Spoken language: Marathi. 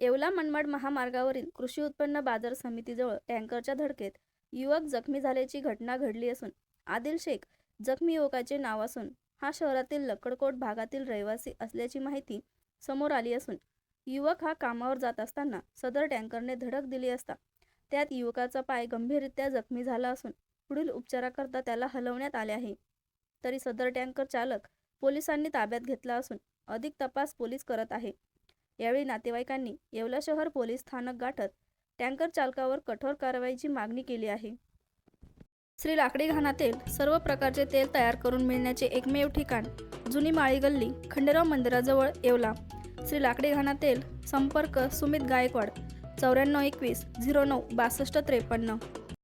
येवला मनमाड महामार्गावरील कृषी उत्पन्न बाजार समितीजवळ टँकरच्या धडकेत युवक जखमी झाल्याची घटना घडली असून आदिल शेख जखमी युवकाचे नाव असून हा शहरातील लकडकोट भागातील रहिवासी असल्याची माहिती समोर आली असून युवक हा कामावर जात असताना सदर टँकरने धडक दिली असता त्यात युवकाचा पाय गंभीररित्या जखमी झाला असून पुढील उपचाराकरता त्याला हलवण्यात आले आहे. तरी सदर टँकर चालक पोलिसांनी ताब्यात घेतला असून अधिक तपास पोलीस करत आहे. यावेळी नातेवाईकांनी येवला शहर पोलीस स्थानक गाठत टँकर चालकावर कठोर कारवाईची मागणी केली आहे. श्री लाकडी घाणातील सर्व प्रकारचे तेल तयार करून मिळण्याचे एकमेव ठिकाण जुनी माळी गल्ली खंडेराव मंदिराजवळ येवला. श्री लाकडी घाणातील संपर्क सुमित गायकवाड चौऱ्याण्णव एकवीस झिरो नऊ बासष्ट त्रेपन्न.